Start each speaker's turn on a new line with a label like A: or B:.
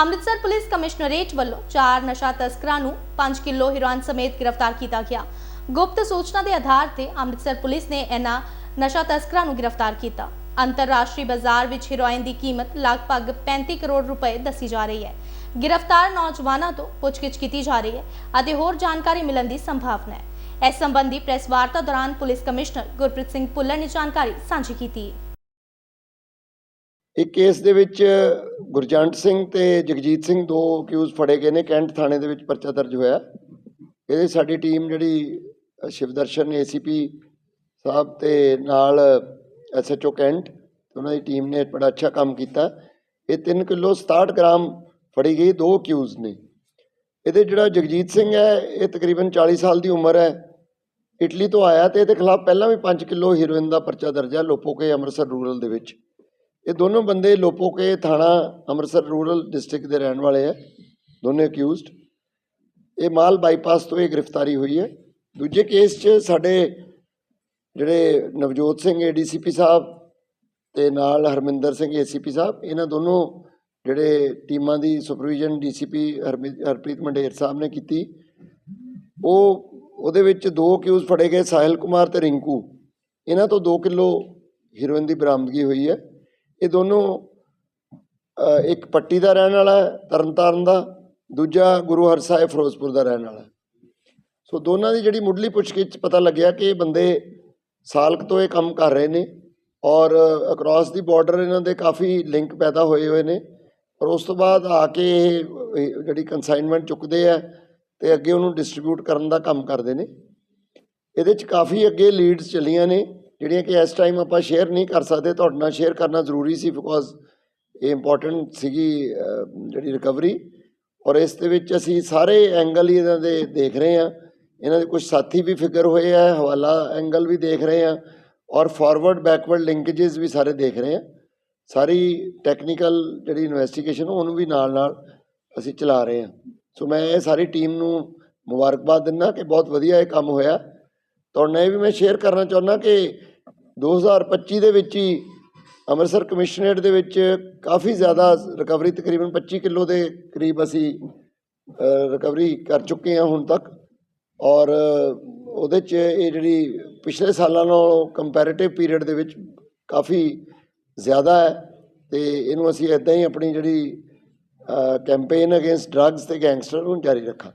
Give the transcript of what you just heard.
A: Amritsar police commissionerate ਵੱਲੋਂ ਚਾਰ ਨਸ਼ਾ ਤਸਕਰਾਂ ਨੂੰ 5 ਕਿਲੋ ਹੀਰੋਇਨ ਸਮੇਤ ਗ੍ਰਿਫਤਾਰ ਕੀਤਾ ਗਿਆ। ਗੁਪਤ ਸੂਚਨਾ ਦੇ ਆਧਾਰ ਤੇ ਅੰਮ੍ਰਿਤਸਰ ਪੁਲਿਸ ਨੇ ਇਹਨਾਂ ਨਸ਼ਾ ਤਸਕਰਾਂ ਨੂੰ ਗ੍ਰਿਫਤਾਰ ਕੀਤਾ। ਅੰਤਰਰਾਸ਼ਟਰੀ ਬਾਜ਼ਾਰ ਵਿੱਚ ਹੀਰੋਇਨ ਦੀ ਕੀਮਤ ਲਗਭਗ 35 ਕਰੋੜ ਰੁਪਏ ਦੱਸੀ ਜਾ ਰਹੀ ਹੈ। ਗ੍ਰਿਫਤਾਰ ਨੌਜਵਾਨਾਂ ਤੋਂ ਪੁੱਛਗਿੱਛ ਕੀਤੀ ਜਾ ਰਹੀ ਹੈ ਅਤੇ ਹੋਰ ਜਾਣਕਾਰੀ ਮਿਲਣ ਦੀ ਸੰਭਾਵਨਾ ਹੈ। ਇਸ ਸੰਬੰਧੀ ਪ੍ਰੈਸ ਵਾਰਤਾ ਦੌਰਾਨ ਪੁਲਿਸ ਕਮਿਸ਼ਨਰ ਗੁਰਪ੍ਰੀਤ ਸਿੰਘ ਭੁੱਲਰ ਨੇ ਜਾਣਕਾਰੀ ਸਾਂਝੀ ਕੀਤੀ। ਹੈ
B: ਇੱਕ ਕੇਸ ਦੇ ਵਿੱਚ ਗੁਰਜੰਟ ਸਿੰਘ ਤੇ ਜਗਜੀਤ ਸਿੰਘ ਦੋ ਅਕਿਊਜ਼ ਫੜੇ ਗਏ ਨੇ ਕੈਂਟ ਥਾਣੇ ਦੇ ਵਿੱਚ ਪਰਚਾ ਦਰਜ ਹੋਇਆ। ਇਹਦੇ ਸਾਡੀ ਟੀਮ ਜਿਹੜੀ ਅ, ਸ਼ਿਵਦਰਸ਼ਨ ਏਸੀਪੀ ਸਾਹਿਬ ਤੇ ਨਾਲ ਐਸਐਚਓ ਕੈਂਟ ਉਹਨਾਂ ਦੀ ਟੀਮ ਨੇ ਬੜਾ ਅੱਛਾ ਕੰਮ ਕੀਤਾ। ਇਹ 3 ਕਿਲੋ 67 ਗ੍ਰਾਮ ਫੜੀ ਗਈ ਦੋ ਅਕਿਊਜ਼ ਨੇ। ਇਹਦੇ ਜਿਹੜਾ ਜਗਜੀਤ ਸਿੰਘ ਹੈ ਇਹ ਤਕਰੀਬਨ 40 ਸਾਲ ਦੀ ਉਮਰ ਹੈ। ਇਟਲੀ ਤੋਂ ਆਇਆ ਤੇ ਇਹਦੇ ਖਿਲਾਫ ਪਹਿਲਾਂ ਵੀ 5 ਕਿਲੋ ਹੀਰੋਇਨ ਦਾ ਪਰਚਾ ਦਰਜ ਹੈ ਲੋਪੋਕੇ ਅੰਮ੍ਰਿਤਸਰ ਰੂਰਲ ਦੇ ਵਿੱਚ। ਇਹ ਦੋਨੋਂ ਬੰਦੇ ਲੋਪੋਕੇ ਥਾਣਾ ਅੰਮ੍ਰਿਤਸਰ ਰੂਰਲ ਡਿਸਟ੍ਰਿਕਟ ਦੇ ਰਹਿਣ ਵਾਲੇ ਹੈ ਦੋਨੇ ਅਕਿਊਜ਼ਡ ਇਹ ਮਾਲ ਬਾਈਪਾਸ ਤੋਂ ਇਹ ਗ੍ਰਿਫਤਾਰੀ ਹੋਈ ਹੈ। ਦੂਜੇ ਕੇਸ 'ਚ ਸਾਡੇ ਜਿਹੜੇ ਨਵਜੋਤ ਸਿੰਘ ਏਡੀਸੀਪੀ ਸਾਹਿਬ ਤੇ ਨਾਲ ਹਰਮਿੰਦਰ ਸਿੰਘ ਏਸੀਪੀ ਸਾਹਿਬ, ਇਹਨਾਂ ਦੋਨੋਂ ਜਿਹੜੇ ਟੀਮਾਂ ਦੀ ਸੁਪਰਵੀਜ਼ਨ ਡੀਸੀਪੀ ਹਰਪ੍ਰੀਤ ਮੰਡੇਰ ਸਾਹਿਬ ਨੇ ਕੀਤੀ। ਉਹ, ਉਹਦੇ ਵਿੱਚ ਦੋ ਅਕਿਊਜ਼ ਫੜੇ ਗਏ, ਸਾਹਿਲ ਕੁਮਾਰ ਤੇ ਰਿੰਕੂ। ਇਹਨਾਂ ਤੋਂ 2 ਕਿਲੋ ਹੀਰੋਇਨ ਦੀ ਬਰਾਮਦਗੀ ਹੋਈ ਹੈ। ਇਹ ਦੋਨੋਂ ਇੱਕ ਪੱਟੀ ਦਾ ਰਹਿਣ ਵਾਲਾ ਹੈ, ਤਰਨਤਾਰਨ ਦਾ, ਦੂਜਾ ਗੁਰੂ ਹਰ ਸਾਹਿਬ ਫਿਰੋਜ਼ਪੁਰ ਦਾ ਰਹਿਣ ਵਾਲਾ ਸੋ ਦੋਨਾਂ ਦੀ ਜਿਹੜੀ ਮੁੱਢਲੀ ਪੁੱਛਗਿੱਛ ਪਤਾ ਲੱਗਿਆ ਕਿ ਇਹ ਬੰਦੇ ਸਾਲਕ ਤੋਂ ਇਹ ਕੰਮ ਕਰ ਰਹੇ ਨੇ ਔਰ ਅਕ੍ਰੋਸ ਦੀ ਬਾਰਡਰ ਇਹਨਾਂ ਦੇ ਕਾਫੀ ਲਿੰਕ ਪੈਦਾ ਹੋਏ ਹੋਏ ਨੇ। ਔਰ ਉਸ ਤੋਂ ਬਾਅਦ ਆ ਕੇ ਇਹ ਜਿਹੜੀ ਕੰਸਾਈਨਮੈਂਟ ਚੁੱਕਦੇ ਆ ਤੇ ਅੱਗੇ ਉਹਨੂੰ ਡਿਸਟ੍ਰੀਬਿਊਟ ਕਰਨ ਦਾ ਕੰਮ ਕਰਦੇ ਨੇ। ਇਹਦੇ 'ਚ ਕਾਫੀ ਅੱਗੇ ਲੀਡਸ ਚੱਲੀਆਂ ਨੇ। ਜਿਹੜੀਆਂ ਕਿ ਇਸ ਟਾਈਮ ਆਪਾਂ ਸ਼ੇਅਰ ਨਹੀਂ ਕਰ ਸਕਦੇ, ਤੁਹਾਡੇ ਨਾਲ ਸ਼ੇਅਰ ਕਰਨਾ ਜ਼ਰੂਰੀ ਸੀ ਬਿਕੋਜ਼ ਇਹ ਇੰਪੋਰਟੈਂਟ ਸੀਗੀ ਜਿਹੜੀ ਰਿਕਵਰੀ ਔਰ ਇਸ ਦੇ ਵਿੱਚ ਅਸੀਂ ਸਾਰੇ ਐਂਗਲ ਹੀ ਇਹਨਾਂ ਦੇ ਦੇਖ ਰਹੇ ਹਾਂ। ਇਹਨਾਂ ਦੇ ਕੁਝ ਸਾਥੀ ਵੀ ਫਿਕਰ ਹੋਏ ਆ, ਹਵਾਲਾ ਐਂਗਲ ਵੀ ਦੇਖ ਰਹੇ ਹਾਂ ਔਰ ਫਾਰਵਰਡ ਬੈਕਵਰਡ ਲਿੰਕੇजेस ਵੀ ਸਾਰੇ ਦੇਖ ਰਹੇ ਹਾਂ ਸਾਰੀ ਟੈਕਨੀਕਲ ਜਿਹੜੀ ਇਨਵੈਸਟੀਗੇਸ਼ਨ ਉਹਨੂੰ ਵੀ ਨਾਲ ਨਾਲ ਅਸੀਂ ਚਲਾ ਰਹੇ ਹਾਂ। ਸੋ ਮੈਂ ਇਹ ਸਾਰੀ ਟੀਮ ਨੂੰ ਮੁਬਾਰਕਬਾਦ ਦਿੰਦਾ ਕਿ ਬਹੁਤ ਵਧੀਆ ਇਹ ਕੰਮ ਹੋਇਆ। ਤੁਹਾਡੇ ਨਾਲ ਇਹ ਵੀ ਮੈਂ ਸ਼ੇਅਰ ਕਰਨਾ ਚਾਹੁੰਦਾ ਕਿ 2025 ਦੇ ਵਿੱਚ ਹੀ ਅੰਮ੍ਰਿਤਸਰ ਕਮਿਸ਼ਨਰੇਟ ਦੇ ਵਿੱਚ ਕਾਫੀ ਜ਼ਿਆਦਾ ਰਿਕਵਰੀ ਤਕਰੀਬਨ 25 ਕਿਲੋ ਦੇ ਕਰੀਬ ਅਸੀਂ ਰਿਕਵਰੀ ਕਰ ਚੁੱਕੇ ਹਾਂ ਹੁਣ ਤੱਕ। ਔਰ ਉਹਦੇ 'ਚ ਇਹ ਜਿਹੜੀ ਪਿਛਲੇ ਸਾਲਾਂ ਨਾਲੋਂ ਕੰਪੈਰੀਟਿਵ ਪੀਰੀਅਡ ਦੇ ਵਿੱਚ ਕਾਫੀ ਜ਼ਿਆਦਾ ਹੈ ਤੇ ਇਹਨੂੰ ਅਸੀਂ ਇਦਾਂ ਹੀ ਆਪਣੀ ਜਿਹੜੀ ਕੈਂਪੇਨ ਅਗੇਂਸਟ ਡਰੱਗਸ ਤੇ ਗੈਂਗਸਟਰ ਨੂੰ ਜਾਰੀ ਰੱਖਾਂ